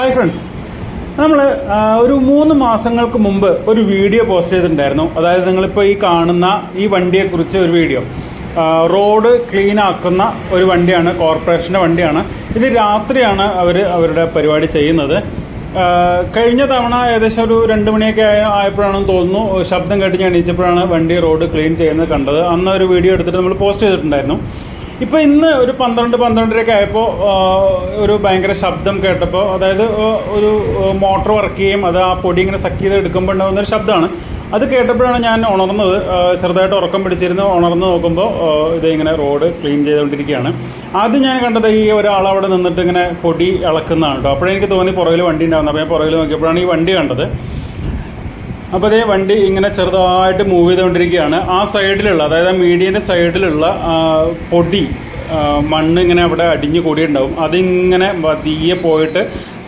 Hi friends നമ്മൾ ഒരു മൂന്ന് മാസങ്ങൾക്ക് മുമ്പ് ഒരു വീഡിയോ പോസ്റ്റ് ചെയ്തിട്ടുണ്ടായിരുന്നു. അതായത് നിങ്ങളിപ്പോൾ ഈ കാണുന്ന ഈ വണ്ടിയെക്കുറിച്ച് ഒരു വീഡിയോ. റോഡ് ക്ലീൻ ആക്കുന്ന ഒരു വണ്ടിയാണ് കോർപ്പറേഷന്റെ വണ്ടിയാണ്. ഇത് രാത്രിയാണ് അവർ അവരുടെ പരിപാടി ചെയ്യുന്നത്. കഴിഞ്ഞ തവണ ഏകദേശം ഒരു രണ്ട് മണിയൊക്കെ ആയ ആയപ്പോഴാണെന്ന് തോന്നുന്നു. ശബ്ദം കേട്ട് ഞാൻ എണീച്ചപ്പോഴാണ് വണ്ടി റോഡ് ക്ലീൻ ചെയ്യുന്നത് കണ്ടത്. അന്ന് ഒരു വീഡിയോ എടുത്തിട്ട് നമ്മൾ പോസ്റ്റ് ചെയ്തിട്ടുണ്ടായിരുന്നു. ഇപ്പോൾ ഇന്ന് ഒരു പന്ത്രണ്ട് പന്ത്രണ്ടരയൊക്കെ ആയപ്പോൾ ഒരു ഭയങ്കര ശബ്ദം കേട്ടപ്പോൾ അതായത് ഒരു മോട്ടോർ വർക്ക് ചെയ്യും അത് ആ പൊടി ഇങ്ങനെ സക്ക് ചെയ്ത് എടുക്കുമ്പോൾ ഉണ്ടാകുന്ന ഒരു ശബ്ദമാണ്. അത് കേട്ടപ്പോഴാണ് ഞാൻ ഉണർന്നത്. ചെറുതായിട്ട് ഉറക്കം പിടിച്ചിരുന്ന്. ഉണർന്ന് നോക്കുമ്പോൾ ഇതിങ്ങനെ റോഡ് ക്ലീൻ ചെയ്തുകൊണ്ടിരിക്കുകയാണ്. ആദ്യം ഞാൻ കണ്ടത് ഈ ഒരാൾ അവിടെ നിന്നിട്ട് ഇങ്ങനെ പൊടി ഇളക്കുന്നതാണ് കേട്ടോ. അപ്പോഴെനിക്ക് തോന്നി പുറകിൽ വണ്ടി ഉണ്ടാകുന്നത് അപ്പോൾ ഞാൻ പുറകിൽ നോക്കിയപ്പോഴാണ് ഈ വണ്ടി കണ്ടത്. അപ്പോൾ അതേ വണ്ടി ഇങ്ങനെ ചെറുതായിട്ട് മൂവ് ചെയ്തുകൊണ്ടിരിക്കുകയാണ്. ആ സൈഡിലുള്ള അതായത് ആ മീഡിയന്റെ സൈഡിലുള്ള പൊടി മണ്ണ് ഇങ്ങനെ അവിടെ അടിഞ്ഞു കൂടിയിട്ടുണ്ടാവും. അതിങ്ങനെ പതിയെ പോയിട്ട്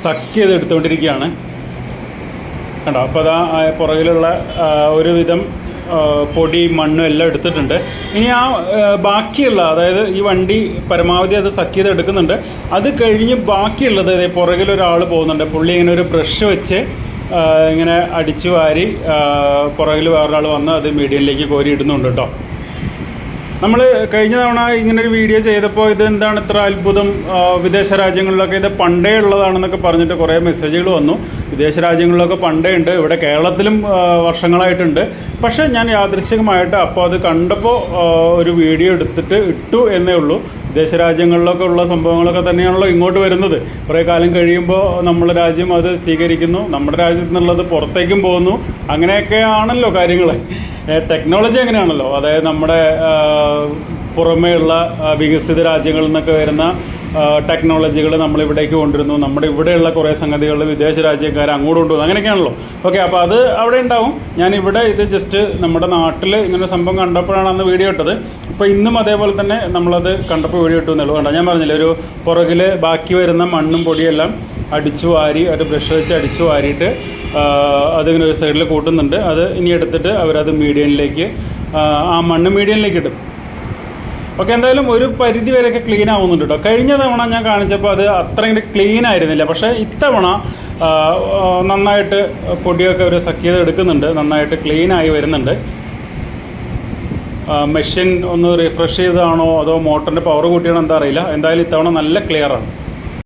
സക്ക് ചെയ്ത് എടുത്തുകൊണ്ടിരിക്കുകയാണ്. കണ്ടോ? അപ്പോൾ അതാ പുറകിലുള്ള ഒരുവിധം പൊടി മണ്ണും എല്ലാം എടുത്തിട്ടുണ്ട്. ഇനി ആ ബാക്കിയുള്ള അതായത് ഈ വണ്ടി പരമാവധി അത് സക്ക് ചെയ്ത് എടുക്കുന്നുണ്ട്. അത് കഴിഞ്ഞ് ബാക്കിയുള്ളത് അതായത് പുറകിൽ ഒരാൾ പോകുന്നുണ്ട്. പുള്ളി ഇങ്ങനെ ഒരു ബ്രഷ് വെച്ച് ഇങ്ങനെ അടിച്ചു വാരി പുറകിൽ വേറൊരാൾ വന്ന് അത് മീഡിയയിലേക്ക് കോരി ഇടുന്നുണ്ട് കേട്ടോ. നമ്മൾ കഴിഞ്ഞ തവണ ഇങ്ങനൊരു വീഡിയോ ചെയ്തപ്പോൾ ഇത് എന്താണ് ഇത്ര അത്ഭുതം? വിദേശ രാജ്യങ്ങളിലൊക്കെ ഇത് പണ്ടേ ഉള്ളതാണെന്നൊക്കെ പറഞ്ഞിട്ട് കുറേ മെസ്സേജുകൾ വന്നു. വിദേശ രാജ്യങ്ങളിലൊക്കെ പണ്ടേ ഉണ്ട് ഇവിടെ കേരളത്തിലും വർഷങ്ങളായിട്ടുണ്ട്. പക്ഷേ ഞാൻ യാദൃശ്ചികമായിട്ട് അപ്പോൾ അത് കണ്ടപ്പോൾ ഒരു വീഡിയോ എടുത്തിട്ട് ഇട്ടു എന്നേ ഉള്ളൂ. വിദേശ രാജ്യങ്ങളിലൊക്കെ ഉള്ള സംഭവങ്ങളൊക്കെ തന്നെയാണല്ലോ ഇങ്ങോട്ട് വരുന്നത്. കുറേ കാലം കഴിയുമ്പോൾ നമ്മുടെ രാജ്യം അത് സ്വീകരിക്കുന്നു. നമ്മുടെ രാജ്യത്തു നിന്നുള്ളത് പുറത്തേക്കും പോകുന്നു. അങ്ങനെയൊക്കെ ആണല്ലോ കാര്യങ്ങൾ ടെക്നോളജി അങ്ങനെയാണല്ലോ. അതായത് നമ്മുടെ പുറമേയുള്ള വികസിത രാജ്യങ്ങളിൽ നിന്നൊക്കെ വരുന്ന ടെക്നോളജികൾ നമ്മളിവിടേക്ക് കൊണ്ടുവരുന്നു. നമ്മുടെ ഇവിടെയുള്ള കുറേ സംഗതികൾ വിദേശ രാജ്യക്കാർ അങ്ങോട്ട് കൊണ്ടുവന്നു. അങ്ങനെയൊക്കെയാണല്ലോ. ഓക്കെ അപ്പോൾ അത് അവിടെ ഉണ്ടാവും. ഞാൻ ഇവിടെ ഇത് ജസ്റ്റ് നമ്മുടെ നാട്ടിൽ ഇങ്ങനെ സംഭവം കണ്ടപ്പോഴാണ് അന്ന് വീഡിയോ ഇട്ടത്. ഇപ്പോൾ ഇന്നും അതേപോലെ തന്നെ നമ്മളത് കണ്ടപ്പോൾ വീഡിയോ ഇട്ടു എന്നുള്ളത് കണ്ടോ? ഞാൻ പറഞ്ഞില്ല ഒരു പുറകിൽ ബാക്കി വരുന്ന മണ്ണും പൊടിയെല്ലാം അടിച്ചു വാരി ഒരു ബ്രഷ് വെച്ച് അടിച്ചു വാരിയിട്ട് അതിങ്ങനെ ഒരു സൈഡിൽ കൂട്ടുന്നുണ്ട്. അത് ഇനി എടുത്തിട്ട് അവരത് മീഡിയനിലേക്ക് ആ മണ്ണ് മീഡിയനിലേക്ക് ഇടും. ഓക്കെ എന്തായാലും ഒരു പരിധി വരെയൊക്കെ ക്ലീൻ ആവുന്നുണ്ട് കേട്ടോ കഴിഞ്ഞ തവണ ഞാൻ കാണിച്ചപ്പോൾ അത് അത്ര ഇങ്ങനെ ക്ലീൻ ആയിരുന്നില്ല. പക്ഷേ ഇത്തവണ നന്നായിട്ട് പൊടിയൊക്കെ ഒരു സഖ്യത എടുക്കുന്നുണ്ട്. നന്നായിട്ട് ക്ലീൻ ആയി വരുന്നുണ്ട്. മെഷീൻ ഒന്ന് റിഫ്രഷ് ചെയ്തതാണോ അതോ മോട്ടറിന്റെ പവർ കൂട്ടിയാണോ എന്താ അറിയില്ല. എന്തായാലും ഇത്തവണ നല്ല ക്ലിയറാണ്